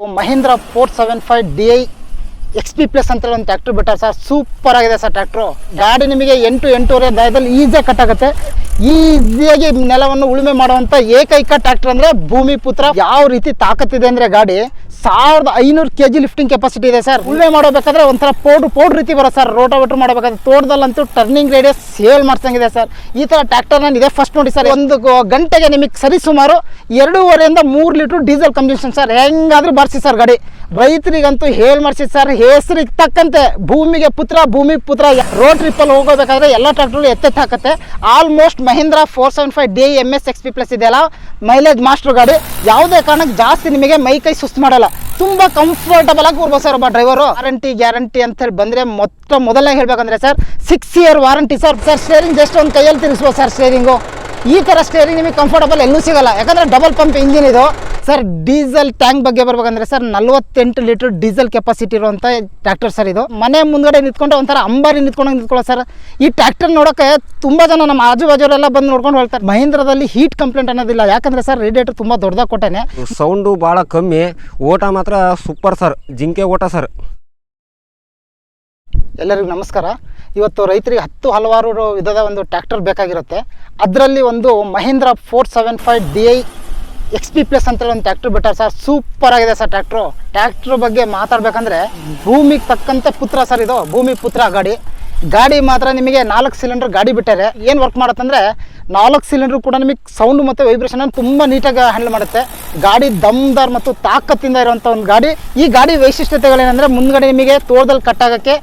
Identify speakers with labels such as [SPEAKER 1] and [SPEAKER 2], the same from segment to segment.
[SPEAKER 1] Mahindra four seven five D I X P plus ಅಂತ ಒಂದು tractor ಬಿಟ್ಟಾರೆ sir. Super ಆಗಿದೆ ಸರ್ ಟ್ರ್ಯಾಕ್ಟ್ರು ಗಾಡಿ ನಿಮಗೆ ಎಂಟು ಎಂಟೂವರೆ ದಾಯದಲ್ಲಿ ಈಸಿಯಾಗಿ ಕಟ್ಟಾಗುತ್ತೆ ಈಸಿಯಾಗಿ ನೆಲವನ್ನು ಉಳುಮೆ ಮಾಡುವಂಥ ಏಕೈಕ ಟ್ರ್ಯಾಕ್ಟರ್ ಅಂದರೆ ಭೂಮಿ ಪುತ್ರ. ಯಾವ ರೀತಿ ತಾಕತ್ತಿದೆ ಅಂದರೆ ಗಾಡಿ? ಸಾವಿರದ ಐನೂರು ಕೆ ಜಿ ಲಿಫ್ಟಿಂಗ್ ಕೆಪಾಸಿಟಿ ಇದೆ ಸರ್. ಉಳ್ಳೆ ಮಾಡಬೇಕಾದ್ರೆ ಒಂಥರ ಪೌಡ್ರ್ ಪೌಡ್ರ್ ರೀತಿ ಬರೋ ಸರ್. ರೋಟೋವೇಟ್ರ್ ಮಾಡಬೇಕಾದ್ರೆ ತೋಟದಲ್ಲಂತೂ ಟರ್ನಿಂಗ್ ರೇಡಿಯಸ್ ಸೇಲ್ ಮಾಡ್ಸಂಗಿದೆ ಸರ್. ಈ ಥರ ಟ್ರ್ಯಾಕ್ಟರ್ ನಾನು ಇದೆ ಫಸ್ಟ್ ನೋಡಿ ಸರ್. ಒಂದು ಗಂಟೆಗೆ ನಿಮಗೆ ಸರಿ ಸುಮಾರು ಎರಡೂವರೆಯಿಂದ ಮೂರು ಲೀಟ್ರ್ ಡೀಸೆಲ್ ಕನ್ಸಂಪ್ಷನ್ ಸರ್. ಹೆಂಗಾದ್ರೂ ಬರ್ಸಿ ಸರ್ ಗಾಡಿ. ರೈತರಿಗಂತೂ ಹೇಳಿ ಮಾಡಿಸಿ ಸರ್, ಹೆಸರಿಗೆ ತಕ್ಕಂತೆ ಭೂಮಿಗೆ ಪುತ್ರ, ಭೂಮಿ ಪುತ್ರ. ರೋಡ್ ಟ್ರಿಪ್ಪಲ್ಲಿ ಹೋಗೋಬೇಕಾದ್ರೆ ಎಲ್ಲ ಟ್ರ್ಯಾಕ್ಟರ್ ಎತ್ತೆತ್ತು ಹಾಕುತ್ತೆ. Almost Mahindra four seven five D M S X P plus ಇದೆಯಲ್ಲ ಮೈಲೇಜ್ ಮಾಸ್ಟರ್ ಗಾಡಿ. ಯಾವುದೇ ಕಾರಣಕ್ಕೆ ಜಾಸ್ತಿ ನಿಮಗೆ ಮೈ ಕೈ ಸುಸ್ತು ಮಾಡಲ್ಲ. ತುಂಬ ಕಂಫರ್ಟಬಲ್ ಆಗಿ ಕೂರ್ಬೋದು ಸರ್ ಒಬ್ಬ ಡ್ರೈವರು ವಾರಂಟಿ ಗ್ಯಾರಂಟಿ ಅಂತ ಹೇಳಿ ಬಂದರೆ ಮೊತ್ತ ಮೊದಲೇ ಹೇಳಬೇಕಂದ್ರೆ sir six year warranty sir. Sir steering just ಒಂದು ಕೈಯಲ್ಲಿ ತಿರುಗಿಸ್ಬೋದು ಸರ್ ಸ್ಟೇರಿಂಗು ಈ ಥರ ಸ್ಟೇರಿಂಗ್ ನಿಮಗೆ ಕಂಫರ್ಟಬಲ್ ಎಲ್ಲೂ ಸಿಗಲ್ಲ. ಯಾಕಂದರೆ ಡಬಲ್ ಪಂಪ್ ಇಂಜಿನ್ ಇದು. ಸರ್ ಡೀಸೆಲ್ ಟ್ಯಾಂಕ್ ಬಗ್ಗೆ ಬರ್ಬೇಕಂದ್ರೆ ಸರ್ ನಲ್ವತ್ತೆಂಟು ಲೀಟರ್ ಡೀಸೆಲ್ ಕೆಪಾಸಿಟಿ ಇರುವಂಥ ಟ್ರ್ಯಾಕ್ಟರ್ ಸರ್ ಇದು. ಮನೆ ಮುಂದ್ಗಡೆ ನಿಂತ್ಕೊಂಡ್ರೆ ಒಂಥರ ಅಂಬಾರಿ ನಿಂತ್ಕೊಂಡಂಗೆ ನಿಂತ್ಕೊಳ್ಳೋ ಸರ್. ಈ ಟ್ರ್ಯಾಕ್ಟರ್ ನೋಡೋಕೆ ತುಂಬ ಜನ ನಮ್ಮ ಆಜು ಬಾಜುವರೆಲ್ಲ ಬಂದು ನೋಡ್ಕೊಂಡು ಹೋಗ್ತಾರೆ ಮಹೇಂದ್ರದಲ್ಲಿ ಹೀಟ್ ಕಂಪ್ಲೇಂಟ್ ಅನ್ನೋದಿಲ್ಲ. ಯಾಕಂದರೆ ಸರ್ ರೇಡಿಯೇಟರ್ ತುಂಬ ದೊಡ್ಡದಾಗಿ ಕೊಟ್ಟೇನೆ.
[SPEAKER 2] ಸೌಂಡು ಭಾಳ ಕಮ್ಮಿ. ಓಟ ಮಾತ್ರ ಸೂಪರ್ ಸರ್ ಜಿಂಕೆ ಓಟ ಸರ್
[SPEAKER 1] ಎಲ್ಲರಿಗೂ ನಮಸ್ಕಾರ. ಇವತ್ತು ರೈತರಿಗೆ ಹತ್ತು ಹಲವಾರು ವಿಧದ ಒಂದು ಟ್ರ್ಯಾಕ್ಟರ್ ಬೇಕಾಗಿರುತ್ತೆ. ಅದರಲ್ಲಿ ಒಂದು Mahindra four seven five D I X P plus ಅಂತೇಳಿ ಒಂದು ಟ್ರ್ಯಾಕ್ಟರ್ ಬಿಟ್ಟಾರೆ ಸರ್ ಸೂಪರ್ ಆಗಿದೆ ಸರ್ ಟ್ರ್ಯಾಕ್ಟ್ರು ಟ್ರ್ಯಾಕ್ಟ್ರ್ ಬಗ್ಗೆ ಮಾತಾಡ್ಬೇಕಂದ್ರೆ ಭೂಮಿಗೆ ತಕ್ಕಂತೆ ಪುತ್ರ ಸರ್ ಇದು. ಭೂಮಿ ಪುತ್ರ ಗಾಡಿ. ಗಾಡಿ ಮಾತ್ರ ನಿಮಗೆ ನಾಲ್ಕು ಸಿಲಿಂಡರ್ ಗಾಡಿ ಬಿಟ್ಟಾರೆ ಏನು ವರ್ಕ್ ಮಾಡುತ್ತಂದ್ರೆ ನಾಲ್ಕು ಸಿಲಿಂಡರ್ ಕೂಡ ನಿಮಗೆ ಸೌಂಡ್ ಮತ್ತು ವೈಬ್ರೇಷನ್ ತುಂಬ ನೀಟಾಗಿ ಹ್ಯಾಂಡಲ್ ಮಾಡುತ್ತೆ. ಗಾಡಿ ದಮ್ದಾರ್ ಮತ್ತು ತಾಕತ್ತಿಂದ ಇರುವಂಥ ಒಂದು ಗಾಡಿ. ಈ ಗಾಡಿ ವೈಶಿಷ್ಟ್ಯತೆಗಳೇನೆಂದರೆ ಮುಂದ್ಗಡೆ ನಿಮಗೆ ತೋಟದಲ್ಲಿ ಕಟ್ಟಾಗಕ್ಕೆ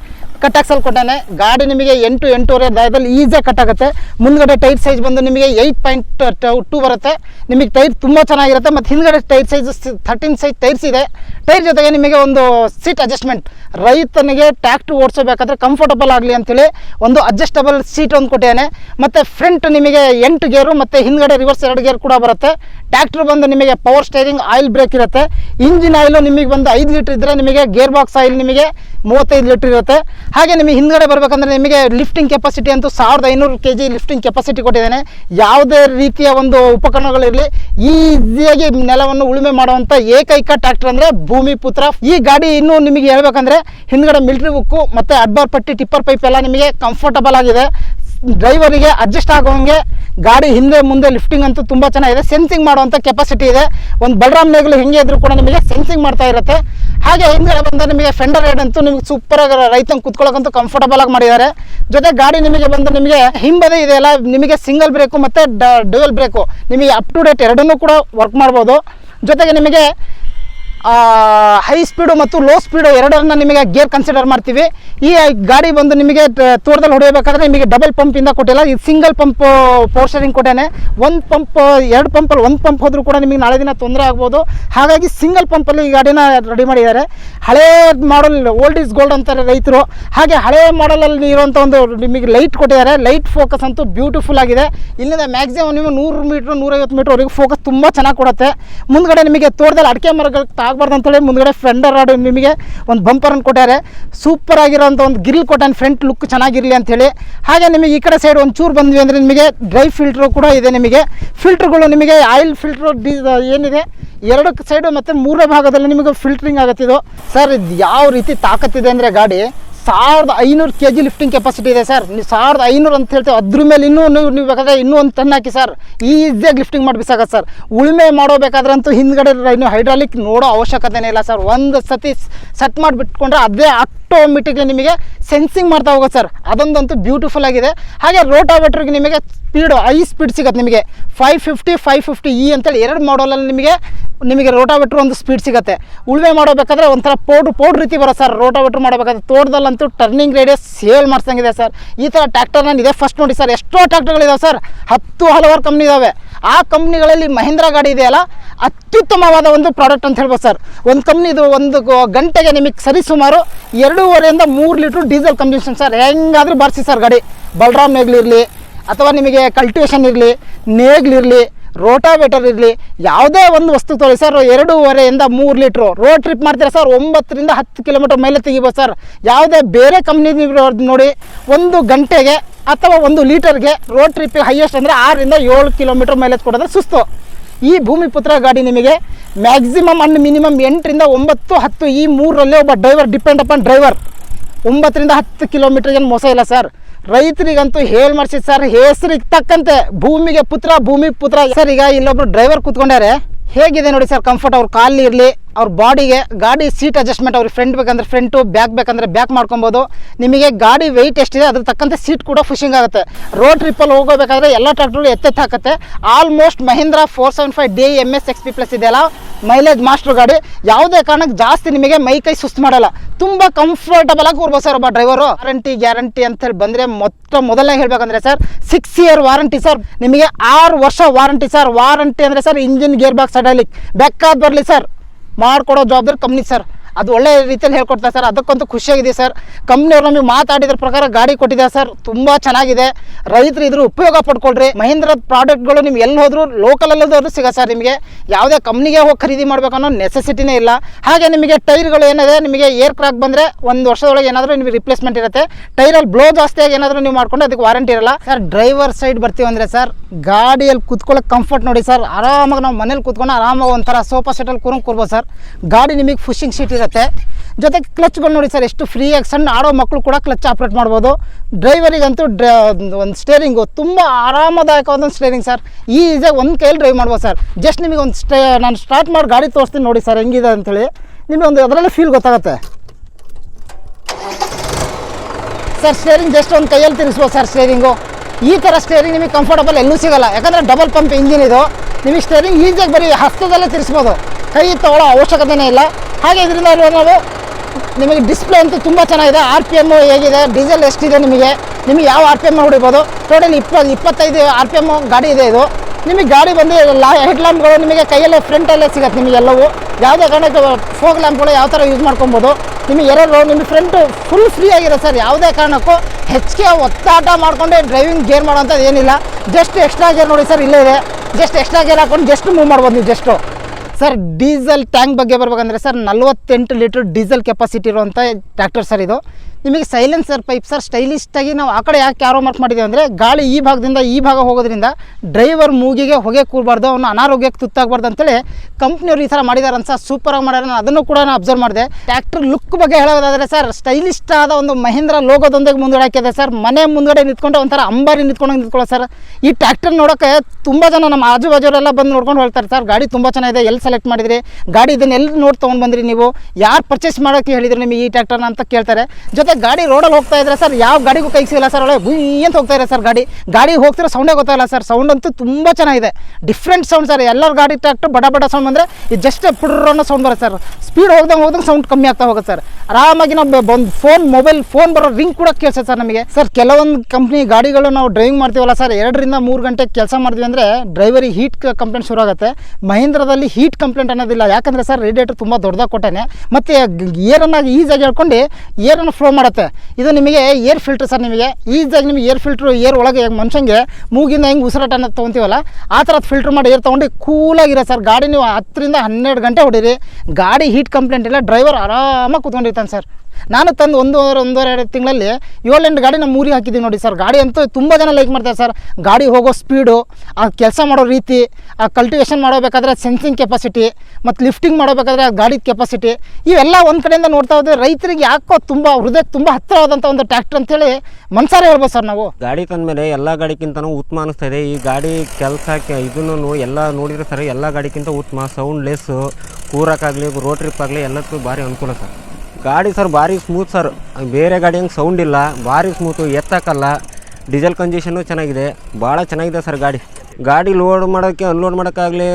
[SPEAKER 1] ಕಟ್ಟಾಕ್ಸಲ್ ಕೊಟ್ಟಾನೆ ಗಾಡಿ ನಿಮಗೆ ಎಂಟು ಎಂಟೂವರೆ ದಯದಲ್ಲಿ ಈಸಿಯಾಗಿ ಕಟ್ಟಾಗುತ್ತೆ. ಮುಂದ್ಗಡೆ ಟೈರ್ ಸೈಜ್ ಬಂದು ನಿಮಗೆ ಏಯ್ಟ್ ಪಾಯಿಂಟ್ ಟೂ ಬರುತ್ತೆ. ನಿಮಗೆ ಟೈರ್ ತುಂಬ ಚೆನ್ನಾಗಿರುತ್ತೆ. ಮತ್ತು ಹಿಂದ್ಗಡೆ tyre size thirteen size tyres ಇದೆ. ಟೈರ್ ಜೊತೆಗೆ ನಿಮಗೆ ಒಂದು ಸೀಟ್ ಅಡ್ಜಸ್ಟ್ಮೆಂಟ್. ರೈತನಿಗೆ ಟ್ಯಾಕ್ಟ್ರ್ ಓಡಿಸಬೇಕಾದ್ರೆ ಕಂಫರ್ಟಬಲ್ ಆಗಲಿ ಅಂತೇಳಿ ಒಂದು ಅಡ್ಜಸ್ಟಬಲ್ ಸೀಟ್ ಒಂದು ಕೊಟ್ಟಿದ್ದಾನೆ ಮತ್ತು ಫ್ರಂಟ್ ನಿಮಗೆ ಎಂಟು ಗೇರು, ಮತ್ತು ಹಿಂದ್ಗಡೆ ರಿವರ್ಸ್ ಎರಡು ಗೇರ್ ಕೂಡ ಬರುತ್ತೆ. ಟ್ಯಾಕ್ಟ್ರ್ ಬಂದು ನಿಮಗೆ ಪವರ್ ಸ್ಟೇರಿಂಗ್ ಆಯಿಲ್ ಬ್ರೇಕ್ ಇರುತ್ತೆ. ಇಂಜಿನ್ ಆಯಿಲು ನಿಮಗೆ ಬಂದು ಐದು ಲೀಟ್ರ್ ಇದ್ದರೆ ನಿಮಗೆ ಗೇರ್ ಬಾಕ್ಸ್ ಆಯಿಲ್ ನಿಮಗೆ ಮೂವತ್ತೈದು ಲೀಟ್ರ್ ಇರುತ್ತೆ. ಹಾಗೆ ನಿಮಗೆ ಹಿಂದ್ಗಡೆ ಬರಬೇಕಂದ್ರೆ ನಿಮಗೆ ಲಿಫ್ಟಿಂಗ್ ಕೆಪಾಸಿಟಿ ಅಂತೂ ಸಾವಿರದ ಐನೂರು ಕೆ ಜಿ ಲಿಫ್ಟಿಂಗ್ ಕೆಪಾಸಿಟಿ ಕೊಟ್ಟಿದ್ದೇನೆ. ಯಾವುದೇ ರೀತಿಯ ಒಂದು ಉಪಕರಣಗಳಿರಲಿ, ಈಸಿಯಾಗಿ ನೆಲವನ್ನು ಉಳುಮೆ ಮಾಡುವಂಥ ಏಕೈಕ ಟ್ರ್ಯಾಕ್ಟರ್ ಅಂದರೆ ಭೂಮಿ ಪುತ್ರ. ಈ ಗಾಡಿ ಇನ್ನೂ ನಿಮಗೆ ಹೇಳ್ಬೇಕಂದ್ರೆ ಹಿಂದ್ಗಡೆ ಮಿಲ್ಟ್ರಿ ಬುಕ್ಕು ಮತ್ತು ಅಡ್ಬಾರ್ ಪಟ್ಟಿ ಟಿಪ್ಪರ್ ಪೈಪ್ ಎಲ್ಲ ನಿಮಗೆ ಕಂಫರ್ಟಬಲ್ ಆಗಿದೆ. ಡ್ರೈವರಿಗೆ ಅಡ್ಜಸ್ಟ್ ಆಗೋಂಗೆ ಗಾಡಿ ಹಿಂದೆ ಮುಂದೆ ಲಿಫ್ಟಿಂಗ್ ಅಂತೂ ತುಂಬ ಚೆನ್ನಾಗಿದೆ. ಸೆನ್ಸಿಂಗ್ ಮಾಡುವಂಥ ಕೆಪಾಸಿಟಿ ಇದೆ. ಒಂದು ಬಲರಾಮ್ ನೇಗಲು ಹೆಂಗೆ ಇದ್ರೂ ಕೂಡ ನಿಮಗೆ ಸೆನ್ಸಿಂಗ್ ಮಾಡ್ತಾ ಇರುತ್ತೆ. ಹಾಗೆ ಹಿಂದ್ಗಡೆ ಬಂದ ನಿಮಗೆ ಫೆಂಡರ್ ರೈಡ್ ಅಂತೂ ನಿಮಗೆ ಸೂಪರಾಗಿ ರೈತಂಗೆ ಕುತ್ಕೊಳ್ಳೋಕಂತೂ ಕಂಫರ್ಟಬಲ್ ಆಗಿ ಮಾಡಿದ್ದಾರೆ. ಜೊತೆ ಗಾಡಿ ನಿಮಗೆ ಬಂದು ನಿಮಗೆ ಹಿಂಬದಿ ಇದೆಯಲ್ಲ, ನಿಮಗೆ ಸಿಂಗಲ್ ಬ್ರೇಕು ಮತ್ತು ಡ್ಯುಯಲ್ ಬ್ರೇಕು ನಿಮಗೆ ಅಪ್ ಟು ಡೇಟ್ ಎರಡನ್ನೂ ಕೂಡ ವರ್ಕ್ ಮಾಡ್ಬೋದು. ಜೊತೆಗೆ ನಿಮಗೆ ಹೈ ಸ್ಪೀಡು ಮತ್ತು ಲೋ ಸ್ಪೀಡು ಎರಡರನ್ನ ನಿಮಗೆ ಗೇರ್ ಕನ್ಸಿಡರ್ ಮಾಡ್ತೀವಿ. ಈ ಗಾಡಿ ಬಂದು ನಿಮಗೆ ತೋಟದಲ್ಲಿ ಹೊಡೆಯಬೇಕಾದ್ರೆ ನಿಮಗೆ ಡಬಲ್ ಪಂಪಿಂದ ಕೊಟ್ಟಿಲ್ಲ. ಇದು ಸಿಂಗಲ್ ಪಂಪ್ ಪೋರ್ಷನಿಂಗ್ ಕೊಟ್ಟೇನೆ. ಒಂದು ಪಂಪ್ ಎರಡು ಪಂಪಲ್ಲಿ ಒಂದು ಪಂಪ್ ಹೋದರೂ ಕೂಡ ನಿಮಗೆ ನಾಳೆ ದಿನ ತೊಂದರೆ ಆಗ್ಬೋದು. ಹಾಗಾಗಿ ಸಿಂಗಲ್ ಪಂಪಲ್ಲಿ ಈ ಗಾಡಿನ ರೆಡಿ ಮಾಡಿದ್ದಾರೆ. ಹಳೇ ಮಾಡಲ್ ಓಲ್ಡ್ ಈಸ್ ಗೋಲ್ಡ್ ಅಂತಾರೆ ರೈತರು. ಹಾಗೆ ಹಳೇ ಮಾಡಲಲ್ಲಿ ಇರುವಂಥ ಒಂದು ನಿಮಗೆ ಲೈಟ್ ಕೊಟ್ಟಿದ್ದಾರೆ. ಲೈಟ್ ಫೋಕಸ್ ಅಂತೂ ಬ್ಯೂಟಿಫುಲ್ ಆಗಿದೆ. ಇಲ್ಲಿಂದ ಮ್ಯಾಕ್ಸಿಮಮ್ ನೀವು ನೂರು ಮೀಟ್ರ್ ನೂರೈವತ್ತು ಮೀಟ್ರ್ವರೆಗೂ ಫೋಕಸ್ ತುಂಬ ಚೆನ್ನಾಗಿ ಕೊಡುತ್ತೆ. ಮುಂದ್ಗಡೆ ನಿಮಗೆ ತೋಟದಲ್ಲಿ ಅಡಿಕೆ ಮರಗಳು ತಾಗಬಾರ್ದು ಅಂತೇಳಿ ಮುಂದ್ಗಡೆ ಫೆಂಡರ್ ಆಡು ನಿಮಗೆ ಒಂದು ಬಂಪರನ್ನು ಕೊಟ್ಟಾರೆ ಸೂಪರ್ ಆಗಿರೋಂಥ ಒಂದು ಗಿರಿಲ್ ಕೊಟ್ಟಾನೆ ಫ್ರಂಟ್ ಲುಕ್ ಚೆನ್ನಾಗಿರಲಿ ಅಂಥೇಳಿ ಹಾಗೆ ನಿಮಗೆ ಈ ಕಡೆ ಸೈಡ್ ಒಂದು ಚೂರು ಬಂದ್ವಿ ಅಂದರೆ ನಿಮಗೆ ಡ್ರೈ ಫಿಲ್ಟ್ರು ಕೂಡ ಇದೆ ನಿಮಗೆ. ಫಿಲ್ಟ್ರ್ಗಳು ನಿಮಗೆ ಆಯಿಲ್ ಫಿಲ್ಟ್ರು ಡಿ ಏನಿದೆ? ಎರಡು ಸೈಡು ಮತ್ತು ಮೂರನೇ ಭಾಗದಲ್ಲಿ ನಿಮಗೆ ಫಿಲ್ಟ್ರಿಂಗ್ ಆಗುತ್ತಿದ್ದು ಸರ್ ಇದು ಯಾವ ರೀತಿ ತಾಕತ್ತಿದೆ ಅಂದರೆ ಗಾಡಿ? ಸಾವಿರದ ಐನೂರು ಕೆ ಜಿ ಲಿಫ್ಟಿಂಗ್ ಕೆಪಾಸಿಟಿ ಇದೆ ಸರ್. ನೀವು ಸಾವಿರದ ಐನೂರು ಅಂತ ಹೇಳ್ತೇವೆ, ಅದ್ರ ಮೇಲೆ ಇನ್ನೂ ನೀವು ನೀವು ಬೇಕಾದ್ರೆ ಇನ್ನೂ ಒಂದು ಟನ್ ಹಾಕಿ ಸರ್. ಈಸಿಯಾಗಿ ಲಿಫ್ಟಿಂಗ್ ಮಾಡಿ ಬಿಸಾಕತ್ತೆ ಸರ್. ಉಳುಮೆ ಮಾಡೋಬೇಕಾದ್ರಂತೂ ಹಿಂದ್ಗಡೆ ಇನ್ನು ಹೈಡ್ರಾಲಿಕ್ ನೋಡೋ ಅವಶ್ಯಕತೆನೇ ಇಲ್ಲ ಸರ್. ಒಂದು ಸತಿ ಸೆಟ್ ಮಾಡಿಬಿಟ್ಕೊಂಡ್ರೆ ಅದೇ ಆಟೋಮೆಟಿಕ್ಲಿ ನಿಮಗೆ ಸೆನ್ಸಿಂಗ್ ಮಾಡ್ತಾ ಹೋಗುತ್ತೆ ಸರ್. ಅದೊಂದಂತೂ ಬ್ಯೂಟಿಫುಲ್ ಆಗಿದೆ. ಹಾಗೆ ರೋಟಾವೇಟ್ರಿಗೆ ನಿಮಗೆ ಸ್ಪೀಡು ಐ ಸ್ಪೀಡ್ ಸಿಗುತ್ತೆ ನಿಮಗೆ. Five fifty five fifty E ಅಂತೇಳಿ ಎರಡು ಮಾಡಲಲ್ಲಿ ನಿಮಗೆ ನಿಮಗೆ ರೋಟಾವೆಟ್ರ್ ಒಂದು ಸ್ಪೀಡ್ ಸಿಗುತ್ತೆ. ಉಳುವೆ ಮಾಡಬೇಕಾದ್ರೆ ಒಂಥರ ಪೌಡ್ರ್ ಪೌಡ್ರ್ ರೀತಿ ಬರೋ ಸರ್ ರೋಟಾವೆಟ್ರ್ ಮಾಡಬೇಕಾದ್ರೆ ತೋಟದಲ್ಲಂತೂ ಟರ್ನಿಂಗ್ ರೇಡಿಯಸ್ ಸೇಲ್ ಮಾಡ್ಸಂಗಿದೆ ಸರ್ ಈ ಥರ ಟ್ರ್ಯಾಕ್ಟರ್ ನಾನು ಇದೆ. ಫಸ್ಟ್ ನೋಡಿ ಸರ್ ಎಷ್ಟೋ ಟ್ರ್ಯಾಕ್ಟರ್ಗಳಿದಾವೆ ಸರ್ ಹತ್ತು ಹಲವಾರು ಕಂಪ್ನಿ ಇದಾವೆ. ಆ ಕಂಪ್ನಿಗಳಲ್ಲಿ ಮಹೇಂದ್ರ ಗಾಡಿ ಇದೆಯಲ್ಲ ಅತ್ಯುತ್ತಮವಾದ ಒಂದು ಪ್ರಾಡಕ್ಟ್ ಅಂತ ಹೇಳ್ಬೋದು ಸರ್ ಒಂದು ಕಂಪ್ನಿದು ಒಂದು ಗಂಟೆಗೆ ನಿಮಗೆ ಸರಿ ಸುಮಾರು ಎರಡೂವರೆಯಿಂದ ಮೂರು ಲೀಟ್ರ್ ಡೀಸೆಲ್ ಕನ್ಸಂಪ್ಷನ್ ಸರ್ ಹೆಂಗಾದರೂ ಬರ್ಸಿ ಸರ್ ಗಾಡಿ. ಬಲರಾಮ್ ನೇಗ್ಲಿರಲಿ ಅಥವಾ ನಿಮಗೆ ಕಲ್ಟಿವೇಷನ್ ಇರಲಿ ನೇಗ್ಲಿರಲಿ ರೋಟಾವೇಟರ್ ಇರಲಿ, ಯಾವುದೇ ಒಂದು ವಸ್ತು ತೊಗೊಳ್ಳಿ ಸರ್, ಎರಡೂವರೆಯಿಂದ ಮೂರು ಲೀಟ್ರು. ರೋಡ್ ಟ್ರಿಪ್ ಮಾಡ್ತೀರಾ ಸರ್? ಒಂಬತ್ತರಿಂದ ಹತ್ತು ಕಿಲೋಮೀಟರ್ ಮೇಲೆ ತೆಗಿಬೋದು ಸರ್. ಯಾವುದೇ ಬೇರೆ ಕಂಪ್ನಿ ನೀವು ನೋಡಿ, ಒಂದು ಗಂಟೆಗೆ ಅಥವಾ ಒಂದು ಲೀಟರ್ಗೆ ರೋಡ್ ಟ್ರಿಪ್ಪಿಗೆ ಹೈಯೆಸ್ಟ್ ಅಂದರೆ ಆರರಿಂದ ಏಳು ಕಿಲೋಮೀಟರ್ ಮೈಲೇಜ್ ಕೊಡೋದು ಸುಸ್ತು. ಈ ಭೂಮಿಪುತ್ರ ಗಾಡಿ ನಿಮಗೆ ಮ್ಯಾಕ್ಸಿಮಮ್ ಅಂಡ್ ಮಿನಿಮಮ್ ಎಂಟರಿಂದ ಒಂಬತ್ತು, ಹತ್ತು ಈ ಮೂರರಲ್ಲಿ ಒಬ್ಬ ಡ್ರೈವರ್ ಡಿಪೆಂಡ್ ಅಪಾನ್ ಡ್ರೈವರ್ ಒಂಬತ್ತರಿಂದ ಹತ್ತು ಕಿಲೋಮೀಟರ್ಗೆ ಮೋಸ ಇಲ್ಲ ಸರ್. ರೈತರಿಗಂತೂ ಹೇಳಿ ಮಾಡ್ಸಿದ್ ಸರ್, ಹೆಸರಿಗೆ ತಕ್ಕಂತೆ ಭೂಮಿಗೆ ಪುತ್ರ, ಭೂಮಿ ಪುತ್ರ. ಸರ್, ಈಗ ಇಲ್ಲೊಬ್ರು ಡ್ರೈವರ್ ಕೂತ್ಕೊಂಡಾರೆ, ಹೇಗಿದೆ ನೋಡಿ ಸರ್ ಕಂಫರ್ಟ್ ಅವ್ರ ಕಾಲ್ ಇರಲಿ ಅವ್ರ ಬಾಡಿಗೆ, ಗಾಡಿ ಸೀಟ್ ಅಡ್ಜಸ್ಟ್ಮೆಂಟ್ ಅವ್ರಿಗೆ ಫ್ರಂಟ್ ಬೇಕಂದ್ರೆ ಫ್ರಂಟು ಬ್ಯಾಕ್ ಬೇಕಂದ್ರೆ ಬ್ಯಾಕ್ ಮಾಡ್ಕೊಬೋದು. ನಿಮಗೆ ಗಾಡಿ ವೆಯ್ಟ್ ಎಷ್ಟಿದೆ, ಅದ್ರ ತಕ್ಕಂತೆ ಸೀಟ್ ಕೂಡ ಫಿಶಿಂಗ್ ಆಗುತ್ತೆ. ರೋಡ್ ಟ್ರಿಪ್ಪಲ್ಲಿ ಹೋಗೋಬೇಕಾದ್ರೆ ಎಲ್ಲ ಟ್ರ್ಯಾಕ್ಟರ್ಗಳು ಎತ್ತೆತ್ತು ಹಾಕುತ್ತೆ. Almost Mahindra four seven five D M S X P plus ಇದೆಯಲ್ಲ ಮೈಲೇಜ್ ಮಾಸ್ಟರ್ ಗಾಡಿ. ಯಾವುದೇ ಕಾರಣಕ್ಕೆ ಜಾಸ್ತಿ ನಿಮಗೆ ಮೈ ಕೈ ಸುಸ್ತು ಮಾಡಲ್ಲ. ತುಂಬ ಕಂಫರ್ಟಬಲ್ ಆಗಿ ಕೂರ್ಬೋದು ಸರ್ ಒಬ್ಬ ಡ್ರೈವರು ವಾರಂಟಿ ಗ್ಯಾರಂಟಿ ಅಂತ ಹೇಳಿ ಬಂದರೆ ಮೊತ್ತ ಮೊದಲನೇ ಹೇಳಬೇಕಂದ್ರೆ sir six year warranty sir ನಿಮಗೆ ಆರು ವರ್ಷ ವಾರಂಟಿ ಸರ್ ವಾರಂಟಿ ಅಂದರೆ sir engine gear box hydraulic ಬೇಕಾದ್ ಬರಲಿ ಸರ್ ಮಾಡ್ಕೊಡೋ ಜವಾಬ್ದಾರಿ ಕಂಪ್ನಿ ಸರ್ ಅದು ಒಳ್ಳೆ ರೀತಿಯಲ್ಲಿ ಹೇಳ್ಕೊಡ್ತಾರೆ ಸರ್. ಅದಕ್ಕಂತೂ ಖುಷಿಯಾಗಿದೆ ಸರ್. ಕಂಪ್ನಿಯವ್ರು ನಮಗೆ ಮಾತಾಡಿದ್ರ ಪ್ರಕಾರ ಗಾಡಿ ಕೊಟ್ಟಿದೆ ಸರ್. ತುಂಬ ಚೆನ್ನಾಗಿದೆ. ರೈತರು ಇದ್ರ ಉಪಯೋಗ ಪಡ್ಕೊಳ್ರಿ. ಮಹೇಂದ್ರ ಪ್ರಾಡಕ್ಟ್ಗಳು ನಿಮ್ಗೆ ಎಲ್ಲಿ ಹೋದ್ರು ಲೋಕಲಲ್ಲೋದ್ರು ಸಿಗ ಸರ್ ನಿಮಗೆ. ಯಾವುದೇ ಕಂಪ್ನಿಗೆ ಹೋಗಿ ಖರೀದಿ ಮಾಡ್ಬೇಕು ಅನ್ನೋ ನೆಸೆಸಿಟಿನೇ ಇಲ್ಲ. ಹಾಗೆ ನಿಮಗೆ ಟೈರ್ಗಳು ಏನಿದೆ, ನಿಮಗೆ ಏರ್ ಕ್ರಾಕ್ ಬಂದರೆ ಒಂದು ವರ್ಷದೊಳಗೆ ಏನಾದರೂ ನಿಮಗೆ ರಿಪ್ಲೇಸ್ಮೆಂಟ್ ಇರುತ್ತೆ. ಟೈರಲ್ಲಿ ಬ್ಲೋ ಜಾಸ್ತಿಯಾಗಿ ಏನಾದರೂ ನೀವು ಮಾಡ್ಕೊಂಡು ಅದಕ್ಕೆ ವಾರಂಟಿ ಇರಲ್ಲ. ಸರ್ ಡ್ರೈವರ್ ಸೈಡ್ ಬರ್ತೀವಿ ಸರ್, ಗಾಡಿಯಲ್ಲಿ ಕುತ್ಕೊಳ್ಳೋಕೆ ಕಂಫರ್ಟ್ ನೋಡಿ ಸರ್. ಆರಾಮಾಗಿ ನಾವು ಮನೇಲಿ ಕೂತ್ಕೊಂಡು ಆರಾಮಾಗಿ ಒಂಥರ ಸೋಫಾ ಸೆಟಲ್ಲಿ ಕೂರಂಗೆ ಕೂರ್ಬೋದು ಸರ್. ಗಾಡಿ ನಿಮಗೆ ಫುಷಿಂಗ್ ಸೀಟ್ ಇರುತ್ತೆ. ಜೊತೆಗೆ ಕ್ಲಚ್ಗಳು ನೋಡಿ ಸರ್, ಎಷ್ಟು ಫ್ರೀಯಾಗಿ ಸಣ್ಣ ಆಡೋ ಮಕ್ಕಳು ಕೂಡ ಕ್ಲಚ್ ಆಪ್ರೇಟ್ ಮಾಡ್ಬೋದು. ಡ್ರೈವರಿಗಂತೂ ಡ್ರ, ಒಂದು ಸ್ಟೇರಿಂಗು ತುಂಬ ಆರಾಮದಾಯಕವಾದ ಸ್ಟೇರಿಂಗ್ ಸರ್. ಈಸಿಯಾಗಿ ಒಂದು ಕೈಯಲ್ಲಿ ಡ್ರೈವ್ ಮಾಡ್ಬೋದು ಸರ್. ಜಸ್ಟ್ ನಿಮಗೆ ಒಂದು ಸ್ಟೇ ನಾನು ಸ್ಟಾರ್ಟ್ ಮಾಡಿ ಗಾಡಿ ತೋರಿಸ್ತೀನಿ ನೋಡಿ ಸರ್, ಹೆಂಗಿದೆ ಅಂಥೇಳಿ ನಿಮಗೆ ಒಂದು ಅದರಲ್ಲೇ ಫೀಲ್ ಗೊತ್ತಾಗುತ್ತೆ. ಸರ್ ಸ್ಟೇರಿಂಗ್ ಜಸ್ಟ್ ಒಂದು ಕೈಯಲ್ಲಿ ತಿರುಗಿಸ್ಬೋದು ಸರ್ ಸ್ಟೇರಿಂಗು ಈ ಥರ ಸ್ಟೇರಿಂಗ್ ನಿಮಗೆ ಕಂಫರ್ಟಬಲ್ ಎಲ್ಲೂ ಸಿಗಲ್ಲ. ಯಾಕಂದರೆ ಡಬಲ್ ಪಂಪ್ ಇಂಜಿನ್ ಇದು. ನಿಮಗೆ ಸ್ಟೇರಿಂಗ್ ಈಸಿಯಾಗಿ ಬರೀ ಹಸ್ತದಲ್ಲೇ ತಿರ್ಸ್ಬೋದು. ಕೈ ತೊಗೊಳ್ಳೋ ಅವಶ್ಯಕತೆನೇ ಇಲ್ಲ. ಹಾಗೆ ಇದರಿಂದ ನಾವು ನಿಮಗೆ ಡಿಸ್ಪ್ಲೇ ಅಂತೂ ತುಂಬ ಚೆನ್ನಾಗಿದೆ. ಆರ್ ಪಿ ಎಮ್ಮು ಹೇಗಿದೆ ಡೀಸೆಲ್ ಎಷ್ಟಿದೆ ನಿಮಗೆ ನಿಮಗೆ ಯಾವ ಆರ್ ಪಿ ಎಂ ಹೊಡಿಬೋದು? ಟೋಟಲ್ ಇಪ್ಪ ಇಪ್ಪತ್ತೈದು ಆರ್ ಪಿ ಎಂ ಗಾಡಿ ಇದೆ ಇದು. ನಿಮಗೆ ಗಾಡಿ ಬಂದು ಲಾ ಹೆಡ್ ಲ್ಯಾಂಪ್ಗಳು ನಿಮಗೆ ಕೈಯಲ್ಲೇ ಫ್ರಂಟಲ್ಲೇ ಸಿಗುತ್ತೆ ನಿಮಗೆ ಎಲ್ಲವೂ. ಯಾವುದೇ ಕಾರಣಕ್ಕೆ ಫೋಗ್ ಲ್ಯಾಂಪ್ಗಳು ಯಾವ ಥರ ಯೂಸ್ ಮಾಡ್ಕೊಬೋದು. ನಿಮಗೆ ಎರಡು ನಿಮಗೆ ಫ್ರಂಟು ಫುಲ್ ಫ್ರೀ ಆಗಿದೆ ಸರ್ ಯಾವುದೇ ಕಾರಣಕ್ಕೂ ಹೆಚ್ಚಿಗೆ ಒತ್ತಾಟ ಮಾಡಿಕೊಂಡೆ ಡ್ರೈವಿಂಗ್ ಗೇರ್ ಮಾಡೋಂಥದ್ದು ಏನಿಲ್ಲ. ಜಸ್ಟ್ ಎಕ್ಸ್ಟ್ರಾ ಗೇರ್ ನೋಡಿ ಸರ್ ಇಲ್ಲೇ ಇದೆ. ಜಸ್ಟ್ ಎಕ್ಸ್ಟ್ರಾ ಗೇರ್ ಹಾಕೊಂಡು ಜಸ್ಟ್ ಮೂವ್ ಮಾಡ್ಬೋದು ನೀವು ಜಸ್ಟು ಸರ್ ಡೀಸೆಲ್ ಟ್ಯಾಂಕ್ ಬಗ್ಗೆ ಬರ್ಬೇಕಂದ್ರೆ ಸರ್ ನಲ್ವತ್ತೆಂಟು ಲೀಟ್ರ್ ಡೀಸೆಲ್ ಕೆಪಾಸಿಟಿ ಇರುವಂಥ ಟ್ರ್ಯಾಕ್ಟರ್ ಸರ್ ಇದು. ನಿಮಗೆ ಸೈಲೆನ್ಸರ್ ಪೈಪ್ ಸರ್ ಸ್ಟೈಲಿಸ್ಟಾಗಿ ನಾವು ಆ ಕಡೆ ಯಾಕೆ ಯಾರೋ ಮಾರ್ಕ್ ಮಾಡಿದ್ದೀವಿ ಅಂದರೆ ಗಾಳಿ ಈ ಭಾಗದಿಂದ ಈ ಭಾಗ ಹೋಗೋದ್ರಿಂದ ಡ್ರೈವರ್ ಮೂಗಿಗೆ ಹೊಗೆ ಕೂರಬಾರ್ದು, ಅವನು ಅನಾರೋಗ್ಯಕ್ಕೆ ತುತ್ತಾಗಬಾರ್ದು ಅಂತೇಳಿ ಕಂಪ್ನಿಯವ್ರು ಈ ಥರ ಮಾಡಿದ್ದಾರೆ ಅಂತ ಸೂಪರಾಗಿ ಮಾಡ್ಯಾರ ನಾನು ಅದನ್ನು ಕೂಡ ನಾನು ಅಬ್ಸರ್ವ್ ಮಾಡಿದೆ. ಟ್ಯಾಕ್ಟ್ರ್ ಲುಕ್ ಬಗ್ಗೆ ಹೇಳೋದಾದರೆ ಸರ್ ಸ್ಟೈಲಿಸ್ಟ್ ಆದ ಒಂದು ಮಹೇಂದ್ರ ಲೋಗೋದೊಂದಿಗೆ ಮುಂದುಗಡೆ ಹಾಕಿದೆ ಸರ್ ಮನೆ ಮುಂದುಗಡೆ ನಿಂತ್ಕೊಂಡು ಒಂಥರ ಅಂಬಾರಿ ನಿಂತ್ಕೊಂಡು ನಿಂತ್ಕೊಳ್ಳೋ ಸರ್ ಈ ಟ್ಯಾಕ್ಟರ್ ನೋಡೋಕ್ಕೆ ತುಂಬ ಜನ ನಮ್ಮ ಆಜು ಬಾಜುವರೆಲ್ಲ ಬಂದು ನೋಡ್ಕೊಂಡು ಹೋಗ್ತಾರೆ ಸರ್ ಗಾಡಿ ತುಂಬ ಚೆನ್ನಾಗಿದೆ, ಎಲ್ಲಿ ಸೆಲೆಕ್ಟ್ ಮಾಡಿದ್ರಿ? ಗಾಡಿ ಇದನ್ನ ಎಲ್ಲಿ ನೋಡಿ ತೊಗೊಂಡು ಬಂದ್ರಿ ನೀವು? ಯಾರು ಪರ್ಚೇಸ್ ಮಾಡೋಕ್ಕೆ ಹೇಳಿದ್ರಿ ನಿಮಗೆ ಈ ಟ್ಯಾಕ್ಟರ್ನ ಅಂತ ಕೇಳ್ತಾರೆ. ಜೊತೆ ಗಾಡಿ ರೋಡಲ್ಲಿ ಹೋಗ್ತಾ ಇದ್ರೆ ಸರ್ ಯಾವ ಗಾಡಿಗೂ ಕೈ ಸಿಗಲ್ಲ ಸರ್, ಒಳ್ಳೆ ಗುಯ್ ಅಂತ ಹೋಗ್ತಾ ಇದೆ ಸರ್ ಗಾಡಿ. ಗಾಡಿ ಹೋಗ್ತಿರೋ ಸೌಂಡೇ ಗೊತ್ತಾಗಲ್ಲ ಸರ್ ಸೌಂಡ್ ಅಂತೂ ತುಂಬ ಚೆನ್ನಾಗಿದೆ. ಡಿಫ್ರೆಂಟ್ ಸೌಂಡ್ ಸರ್, ಎಲ್ಲರ ಗಾಡಿ ಟ್ರ್ಯಾಕ್ಟರ್ ಬಡ ಬಡ ಸೌಂಡ್ ಅಂದರೆ ಇದು ಜಸ್ಟ್ ಪುಡ್ರ ಅನ್ನೋ ಸೌಂಡ್ ಬರುತ್ತೆ ಸರ್. ಸ್ಪೀಡ್ ಹೋಗ್ದಂಗೆ ಹೋದಂಗೆ ಸೌಂಡ್ ಕಮ್ಮಿ ಆಗ್ತಾ ಹೋಗುತ್ತೆ ಸರ್. ಆರಾಮಾಗಿ ನಾವು ಒಂದು ಫೋನ್ ಮೊಬೈಲ್ ಫೋನ್ ಬರೋ ರಿಂಗ್ ಕೂಡ ಕೇಳಿಸುತ್ತೆ ಸರ್ ನಮಗೆ. ಸರ್, ಕೆಲವೊಂದು ಕಂಪ್ನಿ ಗಾಡಿಗಳು ನಾವು ಡ್ರೈವಿಂಗ್ ಮಾಡ್ತೀವಲ್ಲ ಸರ್, ಎರಡರಿಂದ ಮೂರು ಗಂಟೆ ಕೆಲಸ ಮಾಡ್ತೀವಿ ಅಂದರೆ ಡ್ರೈವರಿಗೆ ಹೀಟ್ ಕಂಪ್ಲೇಂಟ್ ಶುರು ಆಗುತ್ತೆ. ಮಹೇಂದ್ರದಲ್ಲಿ ಹೀಟ್ ಕಂಪ್ಲೇಂಟ್ ಅನ್ನೋದಿಲ್ಲ. ಯಾಕಂದರೆ ಸರ್ ರೇಡಿಯೇಟರ್ ತುಂಬ ದೊಡ್ಡದಾಗ ಕೊಟ್ಟೇನೆ. ಮತ್ತು ಏರನ್ನು ಈಸಿಯಾಗಿ ಹೇಳ್ಕೊಂಡು ಏರನ್ನು ಫ್ಲೋ ಮಾಡುತ್ತೆ. ಇದು ನಿಮಗೆ ಏರ್ ಫಿಲ್ಟ್ರ್ ಸರ್ ನಿಮಗೆ. ಈಸಿಯಾಗಿ ನಿಮಗೆ ಏರ್ ಫಿಲ್ಟ್ರ್ ಏರ್ ಒಳಗೆ ಮನುಷ್ಯಂಗೆ ಮೂಗಿಂದ ಹೆಂಗೆ ಉಸಿರಾಟ ಅನ್ನೋದು ತೊಗೊತೀವಲ್ಲ, ಆ ಥರದ್ದು ಫಿಲ್ಟ್ರ್ ಮಾಡಿ ಏರ್ ತೊಗೊಂಡು ಕೂಲಾಗಿರೋ ಸರ್. ಗಾಡಿ ನೀವು ಹತ್ತರಿಂದ ಹನ್ನೆರಡು ಗಂಟೆ ಹೊಡೀರಿ. ಗಾಡಿ ಹೀಟ್ ಕಂಪ್ಲೇಂಟ್ ಇಲ್ಲ ಡ್ರೈವರ್ ಆರಾಮಾಗಿ ಕೂತ್ಕೊಂಡಿರ್ತಾನೆ ಸರ್. ನಾನು ತಂದು ಒಂದೂವರೆ ಒಂದೂವರೆ, ಎರಡು ತಿಂಗಳಲ್ಲಿ ಏಳೆಂಟು ಗಾಡಿ ನಮ್ಮ ಊರಿಗೆ ಹಾಕಿದ್ದೀವಿ ನೋಡಿ ಸರ್. ಗಾಡಿ ಅಂತೂ ತುಂಬ ಜನ ಲೈಕ್ ಮಾಡ್ತಾರೆ ಸರ್. ಗಾಡಿ ಹೋಗೋ ಸ್ಪೀಡು ಆ ಕೆಲಸ ಮಾಡೋ ರೀತಿ, ಆ ಕಲ್ಟಿವೇಷನ್ ಮಾಡಬೇಕಾದ್ರೆ ಸೆನ್ಸಿಂಗ್ ಕೆಪಾಸಿಟಿ ಮತ್ತು ಲಿಫ್ಟಿಂಗ್ ಮಾಡಬೇಕಾದ್ರೆ ಆ ಗಾಡಿ ಕೆಪಾಸಿಟಿ ಇವೆಲ್ಲ ಒಂದು ಕಡೆಯಿಂದ ನೋಡ್ತಾ ಹೋದ್ರೆ ರೈತರಿಗೆ ಯಾಕೋ ತುಂಬ ಹೃದಯಕ್ಕೆ ತುಂಬ ಹತ್ತಿರವಾದಂಥ ಒಂದು ಟ್ರ್ಯಾಕ್ಟರ್ ಅಂತೇಳಿ ಮನ್ಸಾರೆ ಹೇಳ್ಬೋದು ಸರ್ ನಾವು.
[SPEAKER 2] ಗಾಡಿ ತಂದಮೇಲೆ ಎಲ್ಲ ಗಾಡಿಗಿಂತನೂ ಉತ್ತಮ ಅನಿಸ್ತಾ ಇದೆ. ಈ ಗಾಡಿ ಕೆಲಸ ಇದನ್ನು ಎಲ್ಲ ನೋಡಿದ್ರೆ ಸರ್, ಎಲ್ಲ ಗಾಡಿಗಿಂತ ಉತ್ತಮ ಸೌಂಡ್ ಲೆಸ್ಸು ಕೂರಕ್ಕಾಗಲಿ ರೋಡ್ ಟ್ರಿಪ್ ಆಗಲಿ ಎಲ್ಲದಕ್ಕೂ ಭಾರಿ ಅನುಕೂಲ ಸರ್. ಗಾಡಿ ಸರ್ ಭಾರಿ ಸ್ಮೂತ್ ಸರ್. ಬೇರೆ ಗಾಡಿ ಹಂಗೆ ಸೌಂಡ್ ಇಲ್ಲ. ಭಾರಿ ಸ್ಮೂತು ಎತ್ತಕ್ಕಲ್ಲ. ಡೀಸೆಲ್ ಕಂಜೀಷನ್ನು ಚೆನ್ನಾಗಿದೆ. ಭಾಳ ಚೆನ್ನಾಗಿದೆ ಸರ್ ಗಾಡಿ. ಗಾಡಿ ಲೋಡ್ ಮಾಡೋಕ್ಕೆ ಅನ್ಲೋಡ್ ಮಾಡೋಕ್ಕಾಗಲಿ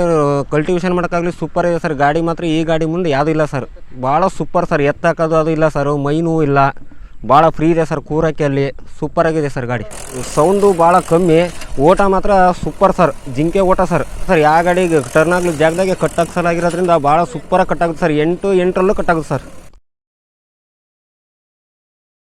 [SPEAKER 2] ಕಲ್ಟಿವೇಷನ್ ಮಾಡೋಕ್ಕಾಗಲಿ ಸೂಪರ್ ಇದೆ ಸರ್. ಗಾಡಿ ಮಾತ್ರ ಈ ಗಾಡಿ ಮುಂದೆ ಯಾವುದೂ ಇಲ್ಲ ಸರ್. ಭಾಳ ಸೂಪರ್ ಸರ್. ಎತ್ತಾಕೋದು ಅದು ಇಲ್ಲ ಸರ್. ಮೈನೂ ಇಲ್ಲ. ಭಾಳ ಫ್ರೀ ಇದೆ ಸರ್ ಕೂರಕ್ಕೆ ಅಲ್ಲಿ. ಸೂಪರ್ ಆಗಿದೆ ಸರ್ ಗಾಡಿ. ಸೌಂಡು ಭಾಳ ಕಮ್ಮಿ. ಓಟ ಮಾತ್ರ ಸೂಪರ್ ಸರ್. ಜಿಂಕೆ ಓಟ ಸರ್. ಸರ್, ಯಾವ ಗಾಡಿಗೆ ಟರ್ನ್ ಆಗಲಿ ಜಾಗದಾಗೆ ಕಟ್ ಆಗಿರೋದ್ರಿಂದ ಭಾಳ ಸೂಪರಾಗಿ ಕಟ್ಟಾಗುತ್ತೆ ಸರ್. ಎಂಟು, ಎಂಟರಲ್ಲೂ ಕಟ್ಟಾಗುತ್ತೆ ಸರ್.